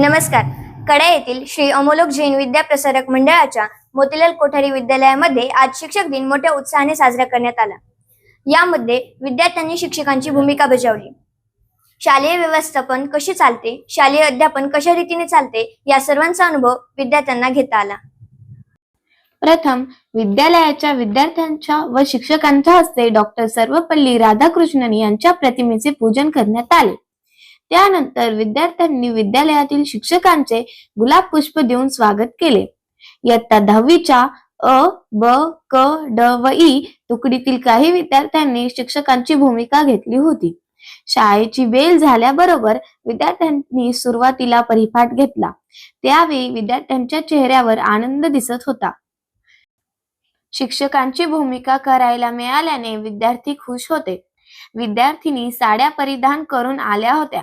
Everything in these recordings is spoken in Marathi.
नमस्कार. कडा येथील श्री अमोलोक जैन विद्या प्रसारक मंडळाच्या मोतीलाल कोठारी विद्यालयामध्ये आज शिक्षक दिन मोठ्या उत्साहाने साजरा करण्यात आला. यामध्ये विद्यार्थ्यांनी शिक्षकांची भूमिका बजावली. शालेय व्यवस्थापन कशी चालते शालेय अध्यापन कशा रीतीने चालते या सर्वांचा अनुभव विद्यार्थ्यांना घेता आला. प्रथम विद्यालयाच्या विद्यार्थ्यांच्या व शिक्षकांच्या हस्ते डॉक्टर सर्वपल्ली राधाकृष्णन यांच्या प्रतिमेचे पूजन करण्यात आले. त्यानंतर विद्यार्थ्यांनी विद्यालयातील शिक्षकांचे गुलाब पुष्प देऊन स्वागत केले. इयत्ता दहावीच्या अ ब क ड व ई तुकडीतील काही विद्यार्थ्यांनी शिक्षकांची भूमिका घेतली होती. शाळेची वेळ झाल्याबरोबर विद्यार्थ्यांनी सुरुवातीला परिपाठ घेतला. त्यावेळी विद्यार्थ्यांच्या चेहऱ्यावर आनंद दिसत होता. शिक्षकांची भूमिका करायला मिळाल्याने विद्यार्थी खुश होते. विद्यार्थिनी साड्या परिधान करून आल्या होत्या.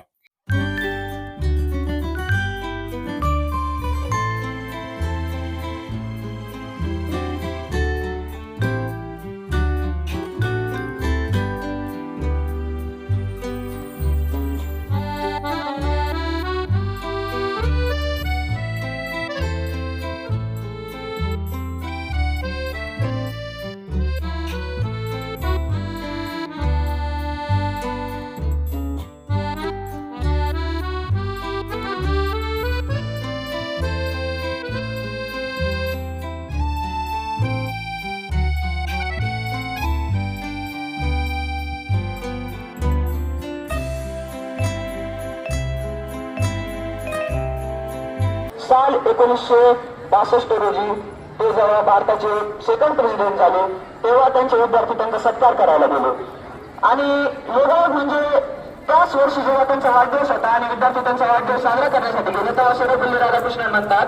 साल एकोणीसशे बासष्ट रोजी ते जेव्हा भारताचे सेकंड प्रेसिडेंट झाले तेव्हा त्यांचे विद्यार्थी त्यांचा सत्कार करायला गेले. आणि योगायोग म्हणजे त्याच वर्षी जेव्हा त्यांचा वाढदिवस होता आणि विद्यार्थी त्यांचा वाढदिवस साजरा करण्यासाठी गेले तेव्हा सर्वपल्ली राधाकृष्णन म्हणतात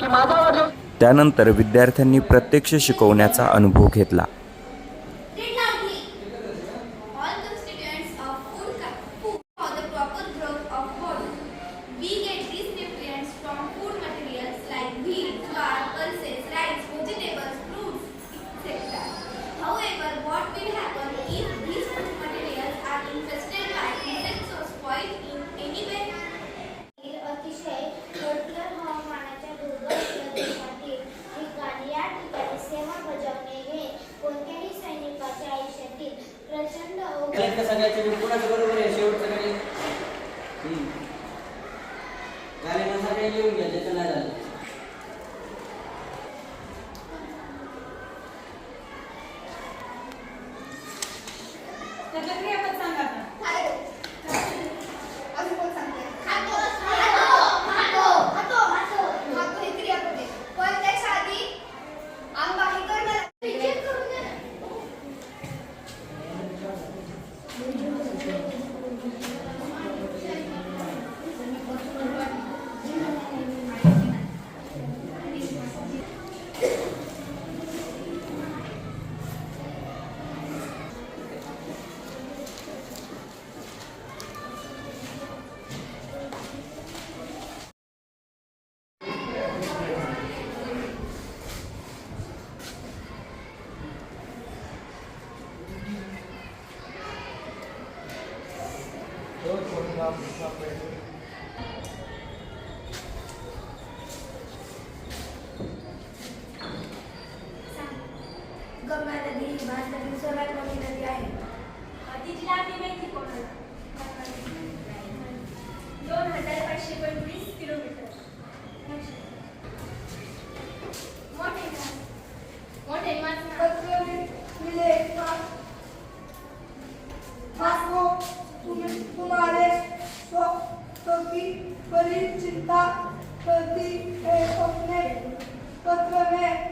की माझा वाढदिवस त्यानंतर विद्यार्थ्यांनी प्रत्यक्ष शिकवण्याचा अनुभव घेतला. काही लिहून घ्या ज्याचं नाही झालं गंगा नदी ही भारतातील सर्वात मोठी नदी आहे. तिची लांबी माहिती कोणाला दोन हजार पाचशे पंचवीस किलोमीटर मोठे का? मोठे तुम्हारे स्वतः की बड़ी चिंता करती है अपने पत्र में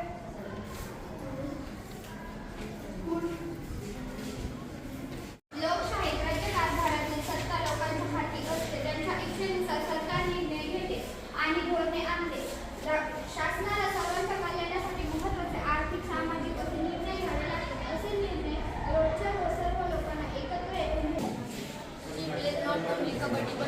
Thank you.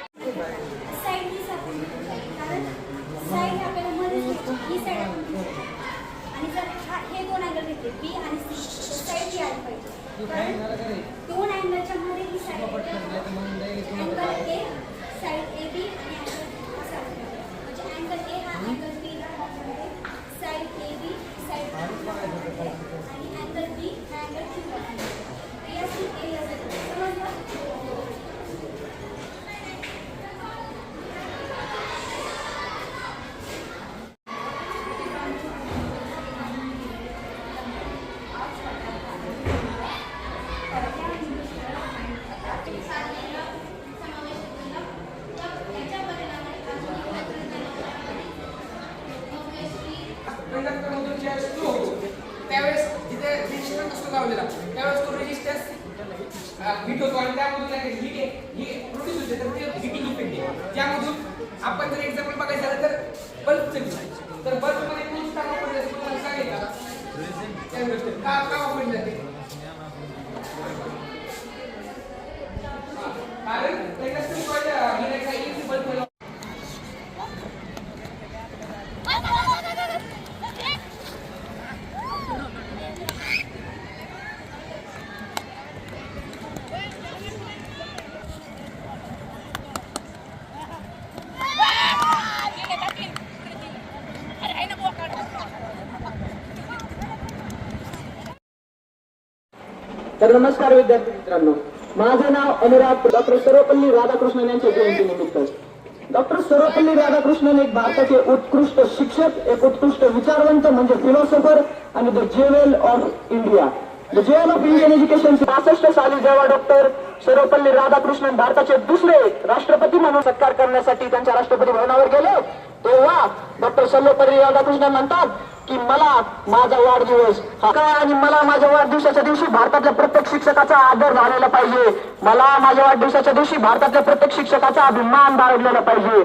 साईड ही सारखी कारण साईड आपल्याला मध्येच घ्यायची. ही साईड आपण घेऊ. आणि जर हा हे दोन अँगल घेतले बी आणि सी. सोसायटी आली पाहिजे. कारण दोन अँगलच्या मध्ये ही side angle A side A B आणि अँगल असा असला पाहिजे. म्हणजे अँगल ए हा अँगल बी ला साईड ए बी साईड आणि अँगल बी हा अँगल सी ए असेल ए असेल समजलं कंडक्टरमधून ज्यावेळेस फ्लो होतो त्यावेळेस जिथे रेजिस्टन्स असतो लावलेला त्यावेळेस तो रेजिस्टन्स हिट होतो आणि त्यामधून काय हिट ही प्रोड्यूस होते तर ते हिटिंग इफेक्ट आहे त्यामधून आपण जर एक्झाम्पल बघायचं झालं तर बल्बचं तर बल्बमध्ये कोणती का वापरली जाते तुम्हाला सांगेल का त्या गोष्ट का का वापरली जाते कारण इंडस्ट्री हिरायचा एक बल्ब तर नमस्कार विद्यार्थी मित्रांनो. माझं नाव अनुराग डॉक्टर सर्वपल्ली राधाकृष्णन यांच्या जयंतीनिमित्त डॉक्टर सर्वपल्ली राधाकृष्णन एक भारताचे उत्कृष्ट शिक्षक एक उत्कृष्ट विचारवंत म्हणजे फिलॉसॉफर आणि the jewel of India the jewel of Indian education पासष्ट साली जेव्हा डॉक्टर सर्वपल्ली राधाकृष्णन भारताचे दुसरे राष्ट्रपती म्हणून सत्कार करण्यासाठी त्यांच्या राष्ट्रपती भवनावर गेले. तेव्हा डॉक्टर सर्वपल्ली राधाकृष्णन म्हणतात की मला माझा वाढदिवस काय आणि मला माझ्या वाढदिवसाच्या दिवशी भारतातल्या प्रत्येक शिक्षकाचा आदर झालेला पाहिजे. मला माझ्या वाढदिवसाच्या दिवशी भारतातल्या प्रत्येक शिक्षकाचा अभिमान बाळगलेला पाहिजे.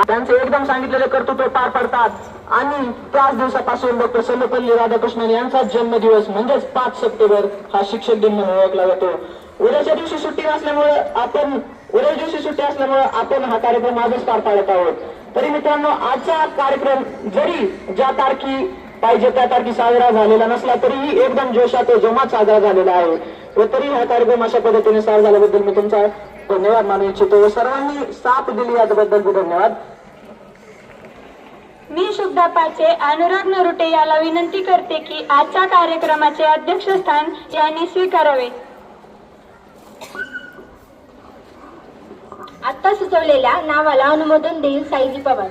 त्यांचे एकदम सांगितलेले कर्तृत्व पार पडतात. आणि त्याच दिवसापासून डॉक्टर सर्वपल्ली राधाकृष्णन यांचा जन्मदिवस म्हणजेच पाच सप्टेंबर हा शिक्षक दिन म्हणून ओळखला जातो. उद्याच्या दिवशी सुट्टी नसल्यामुळे आपण उद्या दिवशी सुट्टी असल्यामुळे आपण हा कार्यक्रम आजच पार पाडत आहोत. तरी मित्रांनो आजचा कार्यक्रम जरी ज्या तारखी पाहिजे त्या तारखी साजरा झालेला नसला तरीही एकदम जोशात जोमात साजरा झालेला आहे. व तरी हा कार्यक्रम अशा पद्धतीने साजरा झाल्याबद्दल मी तुमचा धन्यवाद मानू इच्छितो. व सर्वांनी साथ दिली याबद्दल मी धन्यवाद. मी शुभदा पाचे अनुराग नरुटे याला विनंती करते की आजच्या कार्यक्रमाचे अध्यक्षस्थान यांनी स्वीकारावे आता सुचवलेल्या नावाला अनुमोदन देईल साईजी पवार.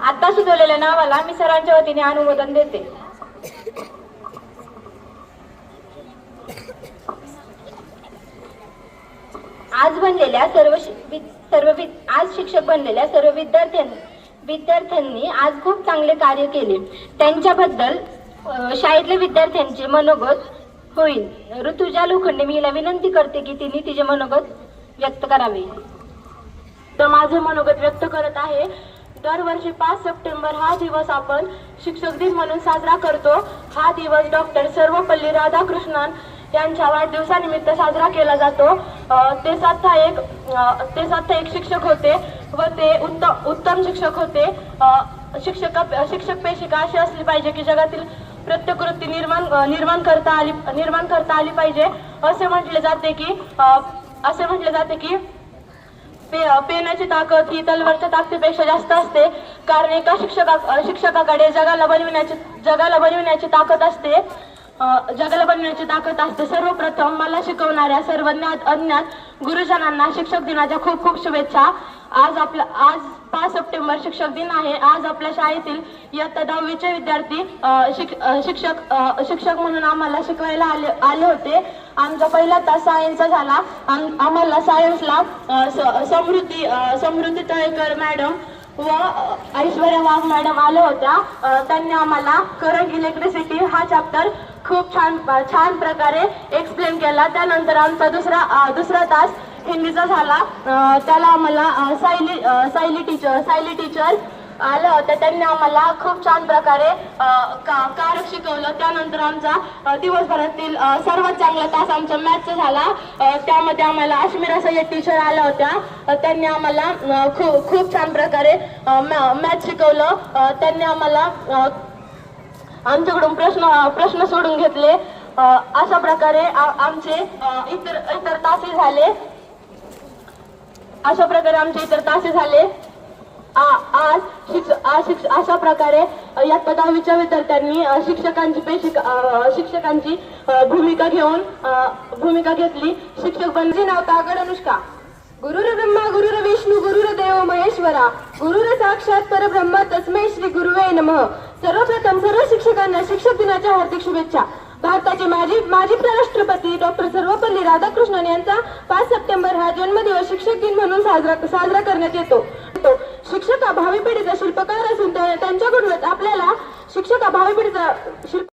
आता सुचवलेल्या नावाला मी सरांच्या वतीने अनुमोदन देते. आज बनलेल्या सर्व सर्व आज शिक्षक बनलेल्या सर्व विद्यार्थ्यांनी विद्यार्थ्यांनी आज खूप चांगले कार्य केले. त्यांच्याबद्दल शाळेतले शाळेतल्या विद्यार्थ्यांचे मनोगत होईल. ऋतुजा लोखंडे मी हिला विनंती करते की तिने तिचे मनोगत व्यक्त करावे. तर माझे मनोगत व्यक्त करत आहे. दरवर्षी पाच सप्टेंबर हा दिवस आपण शिक्षक दिन म्हणून साजरा करतो. हा दिवस डॉक्टर सर्वपल्ली राधाकृष्णन त्यांच्या वाढदिवसानिमित्त साजरा केला जातो. ते साता एक ते साता एक शिक्षक होते व ते उत्तम उत्तम शिक्षक होते. शिक्षक शिक्षक पेशिका अशी असली पाहिजे की जगातील प्रत्येक वृत्ती निर्माण निर्माण करता आली निर्माण करता आली पाहिजे. असे म्हटले जाते की असे म्हटले जाते की पे पेनाची ताकद ही तलवारच्या ताकदीपेक्षा जास्त असते. कारण एका शिक्षका शिक्षकाकडे जगाला बनविण्याची जगाला बनविण्याची ताकद असते. जगाला बनण्याची ताकद असते सर्वप्रथम मला शिकवणाऱ्या सर्व ज्ञात अज्ञात गुरुजनांना शिक्षक दिनाच्या खूप खूप शुभेच्छा. आज आपला आज पाच सप्टेंबर शिक्षक दिन आहे. आज आपल्या शाळेतील इयत्ता दहावीचे विद्यार्थी शिक- शिक्षक शिक्षक म्हणून आम्हाला शिकवायला आले आले होते. आमचा पहिला तास सायन्सचा झाला. आम्हाला सायन्सला समृद्धी समृद्धी तळेकर मॅडम व ऐश्वर्या वाघ मॅडम आल्या होत्या. त्यांनी आम्हाला करंट इलेक्ट्रिसिटी हा चॅप्टर खूप छान छान प्रकारे एक्सप्लेन केला. त्यानंतर आमचा दुसरा दुसरा तास हिंदीचा झाला. त्याला आम्हाला सायली सायली टीचर सायली टीचर आल्या होत्या त्यांनी आम्हाला खूप छान प्रकारे का- कारक शिकवलं. त्यानंतर आमचा दिवसभरातील सर्वात चांगला तास आमचा मॅथचा झाला. त्यामध्ये आम्हाला अश्मिरा सय्यद टीचर आल्या होत्या. त्यांनी आम्हाला खूप खूप छान प्रकारे मॅथ शिकवलं. त्यांनी आम्हाला आमच्याकडून प्रश्न प्रश्न सोडून घेतले. अशा प्रकारे आमचे इतर इतर तासे झाले. अशा प्रकारे आमचे इतर तासे झाले. आ- आज शिक्ष आज शिक्ष अशा प्रकारे इयत्ता दहावीच्या विद्यार्थ्यांनी शिक्षकांची पेशी शिक्षकांची भूमिका घेऊन भूमिका घेतली. शिक्षक बनजी नाव तागड अनुष्का? गुरुर ब्रह्मा गुरुर विष्णू गुरुर देव महेश्वरा गुरुर साक्षात परब्रह्म तस्मै श्री गुरुवे नमः. सर्वप्रथम सर्व शिक्षकांना शिक्षक दिनाच्या हार्दिक शुभेच्छा. भारताचे माजी माजी राष्ट्रपती डॉक्टर सर्वपल्ली राधाकृष्णन यांचा पाच सप्टेंबर हा जन्मदिवस शिक्षक दिन म्हणून साजरा साजरा करण्यात येतो. तो शिक्षक हा भावी पिढीचा शिल्पकार असून त्या- त्यांच्याकडूनच आपल्याला शिक्षक हा भावी पिढीचा शिल्प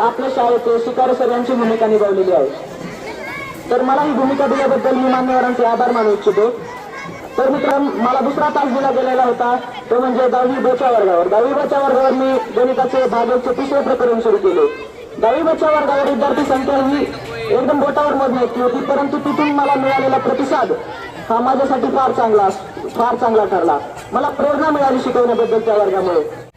आपल्या शाळेचे शिकार सर यांची भूमिका निभावलेली आहे. तर मला ही भूमिका दिल्याबद्दल मी मान्यवरांचे आभार मानू इच्छितो. तर मित्र मला दुसरा तास दिला गेलेला होता तो म्हणजे दहावी बच्या वर्गावर. दहावी बच्या वर्गावर मी गणिताचे भागाचे तिसरे प्रकरण सुरू केले. दहावी बच्या वर्गावर विद्यार्थी संख्या ही एकदम बोटावर मोजण्या इतकी होती परंतु तिथून मला मिळालेला प्रतिसाद हा माझ्यासाठी फार चांगला फार चांगला ठरला. मला प्रेरणा मिळाली शिकवण्याबद्दल त्या वर्गामुळे.